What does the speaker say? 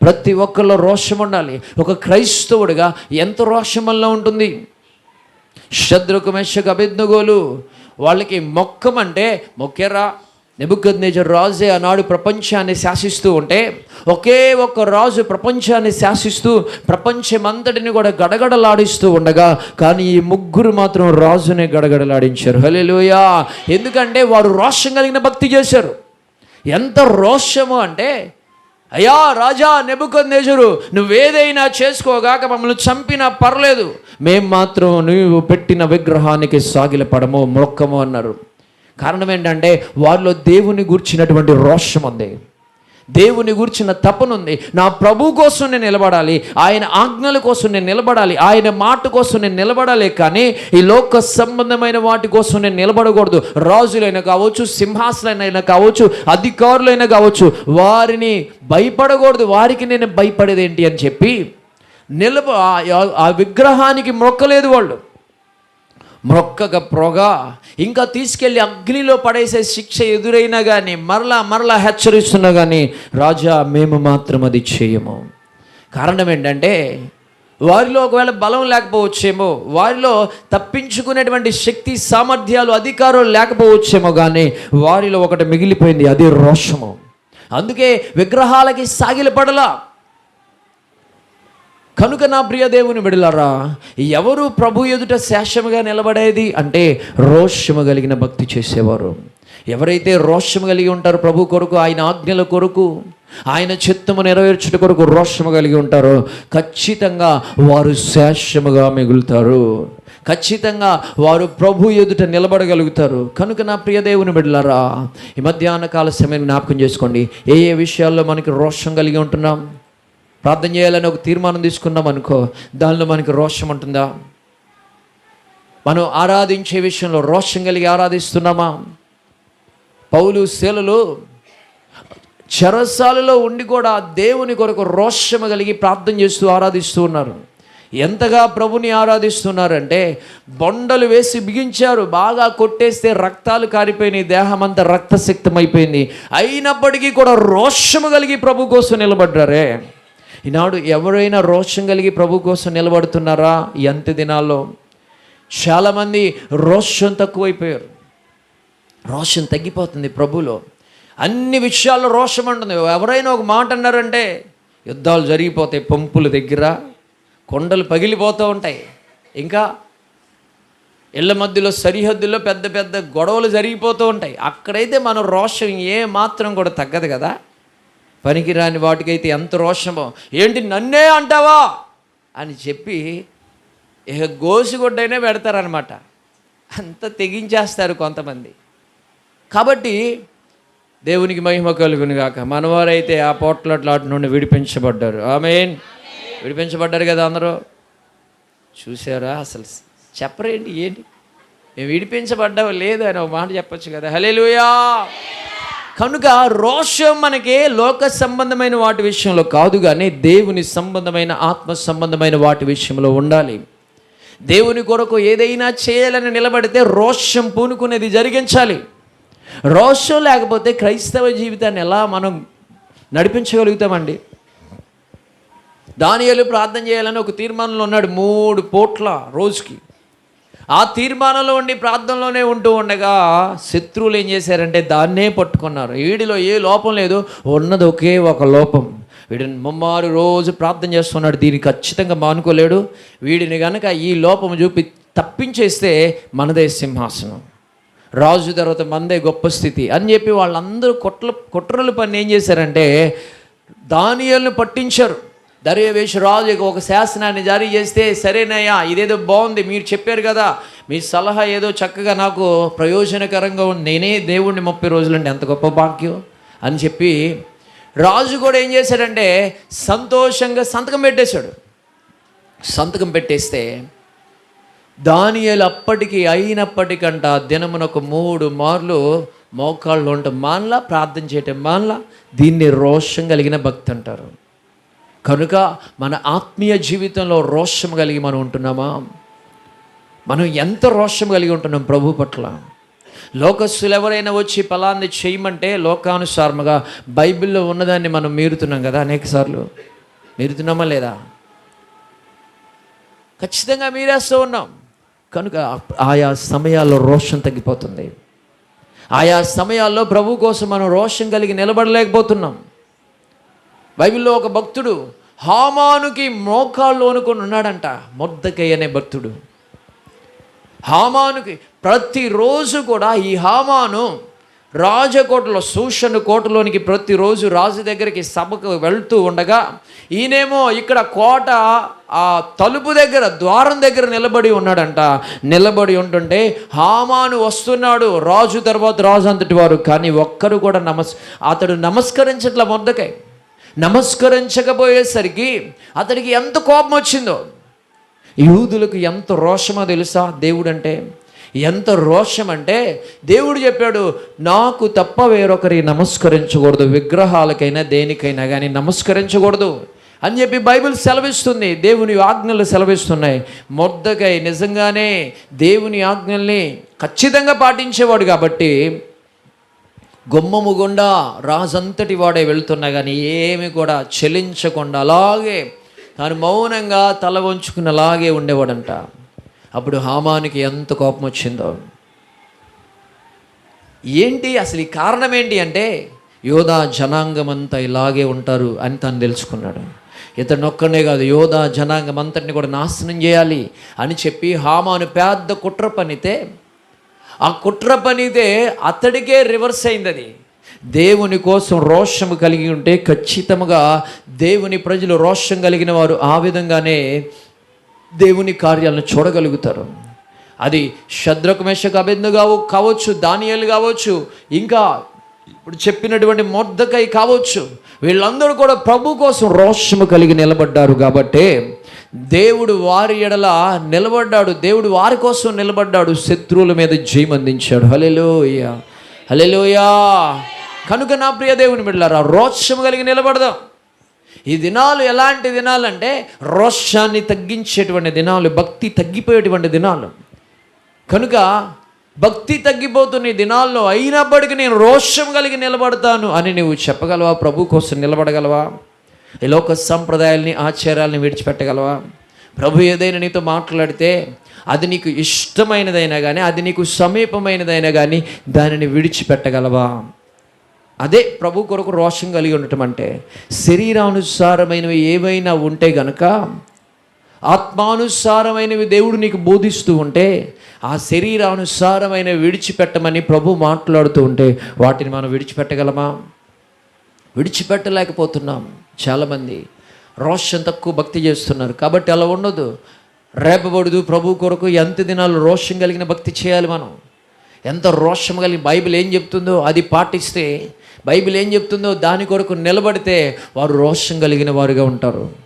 ప్రతి ఒక్కరిలో రోషం ఉండాలి. ఒక క్రైస్తవుడిగా ఎంత రోషం వల్ల ఉంటుంది? శత్రుకు మెషకు అభిజ్ఞగోలు. వాళ్ళకి మొక్కమంటే మొక్కేరా నెబుకద్నేజర్ రాజే ఆనాడు ప్రపంచాన్ని శాసిస్తూ ఉంటే ఒకే ఒక్క రాజు ప్రపంచాన్ని శాసిస్తూ ప్రపంచమంతటిని కూడా గడగడలాడిస్తూ ఉండగా కానీ ఈ ముగ్గురు మాత్రం రాజునే గడగడలాడించారు. హలేలుయా ఎందుకంటే వారు రోషం కలిగిన భక్తి చేశారు. ఎంత రోషము అంటే అయ్యా రాజా నెబుకొందేజరు నువ్వేదైనా చేసుకోగాక మమ్మల్ని చంపినా పర్లేదు. మేం మాత్రం నువ్వు పెట్టిన విగ్రహానికి సాగిలపడము మొక్కము అన్నారు. కారణం ఏంటంటే వారిలో దేవుని గూర్చినటువంటి రోషం ఉంది. దేవుని గురించిన తపనుంది నా ప్రభు కోసం నేను నిలబడాలి. ఆయన ఆజ్ఞల కోసం నేను నిలబడాలి. ఆయన మాట కోసం నేను నిలబడాలి కానీ ఈ లోక సంబంధమైన వాటి కోసం నేను నిలబడకూడదు. రాజులైనా కావచ్చు సింహాసనైనా కావచ్చు అధికారులైనా కావచ్చు వారిని భయపడకూడదు. వారికి నేను భయపడేది ఏంటి అని చెప్పి నిలబ ఆ- ఆ విగ్రహానికి మొక్కలేదు వాళ్ళు. మ్రొక్కగా ప్రొగ ఇంకా తీసుకెళ్ళి అగ్నిలో పడేసే శిక్ష ఎదురైనా కానీ మరలా మరలా హెచ్చరిస్తున్నా కానీ రాజా మేము మాత్రం అది చేయము. కారణం ఏంటంటే వారిలో ఒకవేళ బలం లేకపోవచ్చేమో వారిలో తప్పించుకునేటువంటి శక్తి సామర్థ్యాలు అధికారం లేకపోవచ్చేమో కానీ వారిలో ఒకటి మిగిలిపోయింది అది రోషము. అందుకే విగ్రహాలకి సాగిలపడలా. కనుక నా ప్రియ దేవుని విడలరా ఎవరు ప్రభు ఎదుట శేషముగా నిలబడేది అంటే రోషము కలిగిన భక్తి చేసేవారు. ఎవరైతే రోషము కలిగి ఉంటారో ప్రభు కొరకు ఆయన ఆజ్ఞల కొరకు ఆయన చిత్తము నెరవేర్చుట కొరకు రోషము కలిగి ఉంటారో ఖచ్చితంగా వారు శేషముగా మిగులుతారు. ఖచ్చితంగా వారు ప్రభు ఎదుట నిలబడగలుగుతారు. కనుక నా ప్రియ దేవుని బిడ్డలారా ఈ మధ్యాహ్న కాల సమయం జ్ఞాపకం చేసుకోండి. ఏ ఏ విషయాల్లో మనకి రోషం కలిగి ఉంటున్నాం? ప్రార్థన చేయాలని ఒక తీర్మానం తీసుకున్నాం అనుకో దానిలో మనకి రోషం ఉంటుందా? మనం ఆరాధించే విషయంలో రోషం కలిగి ఆరాధిస్తున్నామా? పౌలు శీలలు చెరసాలలో ఉండి కూడా దేవుని కొరకు రోషము కలిగి ప్రార్థన చేస్తూ ఆరాధిస్తూ ఉన్నారు. ఎంతగా ప్రభుని ఆరాధిస్తున్నారంటే బొండలు వేసి బిగించారు బాగా కొట్టేస్తే రక్తాలు కారిపోయినాయి దేహం అంతా రక్తసిక్తమైపోయింది. అయినప్పటికీ కూడా రోషము కలిగి ప్రభు కోసం నిలబడ్డారే. ఈనాడు ఎవరైనా రోషం కలిగి ప్రభు కోసం నిలబడుతున్నారా? ఈ అంత్య దినాల్లో చాలామంది రోషం తక్కువైపోయారు. రోషం తగ్గిపోతుంది ప్రభులో. అన్ని విషయాల్లో రోషం ఉంటుంది. ఎవరైనా ఒక మాట అన్నారంటే యుద్ధాలు జరిగిపోతాయి పంపుల దగ్గర కొండలు పగిలిపోతూ ఉంటాయి. ఇంకా ఇళ్ళ మధ్యలో సరిహద్దుల్లో పెద్ద పెద్ద గొడవలు జరిగిపోతూ ఉంటాయి. అక్కడైతే మన రోషం ఏ మాత్రం కూడా తగ్గదు కదా? పనికిరాని వాటికైతే ఎంత రోషమో. ఏంటి నన్నే అంటావా? అని చెప్పి ఇక గోసిగొడ్డైనా పెడతారనమాట అంత తెగించేస్తారు కొంతమంది. కాబట్టి దేవునికి మహిమ కలుగును గాక మనవారైతే ఆ పోట్లట్లాటి నుండి విడిపించబడ్డారు. ఆమెన్. విడిపించబడ్డారు కదా అందరూ. చూసారా అసలు చెప్పరేంటి ఏంటి? మేము విడిపించబడ్డావు లేదు అని ఒక మాట చెప్పొచ్చు కదా. హలేలుయా కనుక రోషం మనకి లోక సంబంధమైన వాటి విషయంలో కాదు కానీ దేవుని సంబంధమైన ఆత్మ సంబంధమైన వాటి విషయంలో ఉండాలి. దేవుని కొరకు ఏదైనా చేయాలని నిలబడితే రోషం పూనుకునేది జరిగించాలి. రోషం లేకపోతే క్రైస్తవ జీవితాన్ని ఎలా మనం నడిపించగలుగుతామండి? దానియాలు ప్రార్థన చేయాలని ఒక తీర్మానంలో ఉన్నాడు మూడు పూట్ల రోజుకి. ఆ తీర్మానంలో ఉండి ప్రార్థనలోనే ఉంటూ ఉండగా శత్రువులు ఏం చేశారంటే దాన్నే పట్టుకున్నారు. వీడిలో ఏ లోపం లేదు ఉన్నది ఒకే ఒక లోపం. వీడిని ముమ్మారు రోజు ప్రార్థన చేస్తున్నాడు దీన్ని ఖచ్చితంగా మానుకోలేడు. వీడిని కనుక ఈ లోపం చూపి తప్పించేస్తే మనదే సింహాసనం. రాజు తర్వాత మందే గొప్ప స్థితి అని చెప్పి వాళ్ళందరూ కుట్ర కుట్రలు పని ఏం చేశారంటే దానియల్ని పట్టించారు. దర్యవేష్ రాజు ఒక శాసనాన్ని జారీ చేస్తే సరేనయ్యా ఇదేదో బాగుంది మీరు చెప్పారు కదా. మీ సలహా ఏదో చక్కగా నాకు ప్రయోజనకరంగా ఉంది. నేనే దేవుణ్ణి ముప్పై రోజులండి ఎంత గొప్ప భాగ్యం అని చెప్పి రాజు కూడా ఏం చేశాడంటే సంతోషంగా సంతకం పెట్టేశాడు. సంతకం పెట్టేస్తే దానియలు అప్పటికి అయినప్పటికంట దినమునొక మూడు మార్లు మోకాళ్ళు ఉండటం మానలా ప్రార్థన చేయటం మానలా దీన్ని రోషం కలిగిన భక్తి అంటారు. కనుక మన ఆత్మీయ జీవితంలో రోషం కలిగి మనం ఉంటున్నామా? మనం ఎంత రోషం కలిగి ఉంటున్నాం ప్రభు పట్ల? లోకస్తులు ఎవరైనా వచ్చి ఫలాన్ని చేయమంటే లోకానుసారముగా బైబిల్లో ఉన్నదాన్ని మనం మీరుతున్నాం కదా అనేక సార్లు. మీరుతున్నామా లేదా? ఖచ్చితంగా మీరేస్తూ ఉన్నాం. కనుక ఆయా సమయాల్లో రోషం తగ్గిపోతుంది. ఆయా సమయాల్లో ప్రభు కోసం మనం రోషం కలిగి నిలబడలేకపోతున్నాం. బైబిల్లో ఒక భక్తుడు హామానుకి మోకాల్లోనుకొని ఉన్నాడంట మొద్దకై అనే భక్తుడు. హామానుకి ప్రతిరోజు కూడా ఈ హామాను రాజకోటలో సూషను కోటలోనికి ప్రతిరోజు రాజు దగ్గరికి సభకు వెళ్తూ ఉండగా ఈయనేమో ఇక్కడ కోట ఆ తలుపు దగ్గర ద్వారం దగ్గర నిలబడి ఉన్నాడంట. నిలబడి ఉంటుంటే హామాను వస్తున్నాడు రాజు తర్వాత రాజు అంతటి వారు కానీ ఒక్కరు కూడా నమస్ అతడు నమస్కరించట్ల మొద్దకై నమస్కరించకపోయేసరికి అతడికి ఎంత కోపం వచ్చిందో. యూదులకు ఎంత రోషమో తెలుసా దేవుడు అంటే ఎంత రోషం అంటే దేవుడు చెప్పాడు నాకు తప్ప వేరొకరి నమస్కరించకూడదు విగ్రహాలకైనా దేనికైనా కానీ నమస్కరించకూడదు. అని చెప్పి బైబిల్ సెలవిస్తుంది దేవుని ఆజ్ఞలు సెలవిస్తున్నాయి. మొద్దకై నిజంగానే దేవుని ఆజ్ఞల్ని ఖచ్చితంగా పాటించేవాడు కాబట్టి గుమ్మము గుండా రాజంతటి వాడే వెళ్తున్నా కానీ ఏమి కూడా చెలించకుండా అలాగే తాను మౌనంగా తల వంచుకుని అలాగే ఉండేవాడంట. అప్పుడు హామానికి ఎంత కోపం వచ్చిందో ఏంటి అసలు ఈ కారణం ఏంటి అంటే యోధా జనాంగం అంతా ఇలాగే ఉంటారు అని తను తెలుసుకున్నాడు. ఇతను ఒక్కనే కాదు యోధా జనాంగం అంతటిని కూడా నాశనం చేయాలి అని చెప్పి హామాను పెద్ద కుట్ర పనితే ఆ కుట్ర పనిదే అతడికే రివర్స్ అయింది అది దేవుని కోసం రోషము కలిగి ఉంటే ఖచ్చితంగా దేవుని ప్రజలు రోషం కలిగిన వారు ఆ విధంగానే దేవుని కార్యాలను చూడగలుగుతారు. అది శద్రకమేషకు అభిందు కావచ్చు దానియాలు కావచ్చు ఇంకా ఇప్పుడు చెప్పినటువంటి మొద్దకై కావచ్చు. వీళ్ళందరూ కూడా ప్రభు కోసం రోషము కలిగి నిలబడ్డారు కాబట్టే దేవుడు వారి ఎడల నిలబడ్డాడు. దేవుడు వారి కోసం నిలబడ్డాడు. శత్రువుల మీద జయం అందించాడు. హలెలోయ హలెలోయా కనుక నా ప్రియ దేవుని బిడ్డలారా రోషము కలిగి నిలబడదాం. ఈ దినాలు ఎలాంటి దినాలంటే రోషాన్ని తగ్గించేటువంటి దినాలు భక్తి తగ్గిపోయేటువంటి దినాలు. కనుక భక్తి తగ్గిపోతున్న దినాల్లో. అయినప్పటికీ నేను రోషం కలిగి నిలబడతాను అని నువ్వు చెప్పగలవా? ప్రభు కోసం నిలబడగలవా? ఈ లోక సంప్రదాయాల్ని ఆచారాలని విడిచిపెట్టగలవా? ప్రభు ఏదైనా నీతో మాట్లాడితే అది నీకు ఇష్టమైనదైనా కానీ అది నీకు సమీపమైనదైనా కానీ దానిని విడిచిపెట్టగలవా? అదే ప్రభు కొరకు రోషం కలిగి ఉండటం అంటే శరీరానుసారమైనవి ఏవైనా ఉంటే గనక ఆత్మానుసారమైనవి దేవుడు నీకు బోధిస్తూ ఉంటే ఆ శరీరానుసారమైన విడిచిపెట్టమని ప్రభు మాట్లాడుతూ ఉంటే వాటిని మనం విడిచిపెట్టగలమా? విడిచిపెట్టలేకపోతున్నాం చాలామంది. రోషం తక్కువ భక్తి చేస్తున్నారు. కాబట్టి అలా ఉండదు. రేపబడుదు ప్రభు కొరకు ఎంత దినాలు రోషం కలిగిన భక్తి చేయాలి మనం? ఎంత రోషం కలిగి బైబిల్ ఏం చెప్తుందో అది పాటిస్తే బైబిల్ ఏం చెప్తుందో దాని కొరకు నిలబడితే వారు రోషం కలిగిన వారుగా ఉంటారు.